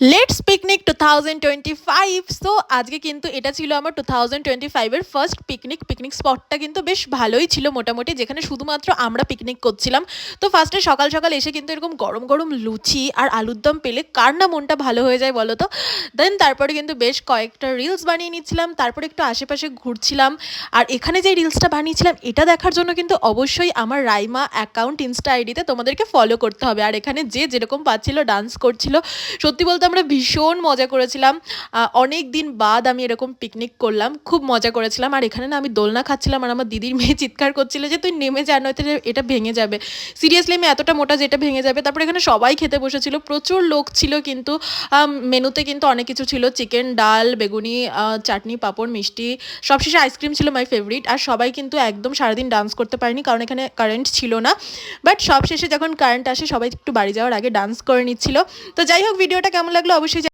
Let's picnic two thousand twenty five so আজকে কিন্তু এটা ছিল আমার টু থাউজেন্ড টোয়েন্টি ফাইভের ফার্স্ট পিকনিক পিকনিক স্পটটা কিন্তু বেশ ভালোই ছিল মোটামুটি, যেখানে শুধুমাত্র আমরা পিকনিক করছিলাম। তো ফার্স্টে সকাল সকাল এসে কিন্তু এরকম গরম গরম লুচি আর আলুর দম পেলে কার না মনটা ভালো হয়ে যায় বলো তো? দেন তারপরে কিন্তু বেশ কয়েকটা রিলস বানিয়ে নিচ্ছিলাম, তারপরে একটু আশেপাশে ঘুরছিলাম। আর এখানে যে রিলসটা বানিয়েছিলাম, এটা দেখার জন্য কিন্তু অবশ্যই আমার রাইমা অ্যাকাউন্ট ইনস্টা আইডিতে তোমাদেরকে ফলো করতে হবে। আর এখানে যে যেরকম পাচ্ছিল ডান্স করছিল। সত্যি বলতে আমরা ভীষণ মজা করেছিলাম। অনেক দিন বাদ আমি এরকম পিকনিক করলাম, খুব মজা করেছিলাম। আর এখানে না আমি দোলনা খাচ্ছিলাম আর আমার দিদির মেয়ে চিৎকার করছিল যে, তুই নেমে যা, নয়তো এটা ভেঙে যাবে। সিরিয়াসলি আমি এতটা মোটা যেটা ভেঙে যাবে। তারপরে এখানে সবাই খেতে বসেছিল, প্রচুর লোক ছিল কিন্তু মেনুতে কিন্তু অনেক কিছু ছিল। চিকেন ডাল, বেগুনি চাটনি, পাঁপড়, মিষ্টি, সবশেষে আইসক্রিম ছিল মাই ফেভারিট আর সবাই কিন্তু একদম সারাদিন ডান্স করতে পারেনি কারণ এখানে কারেন্ট ছিল না। বাট সবশেষে যখন কারেন্ট আসে, সবাই একটু বাড়ি যাওয়ার আগে ডান্স করে নিচ্ছিল। তো যাই হোক ভিডিওটা কেমন লাগল অবশ্যই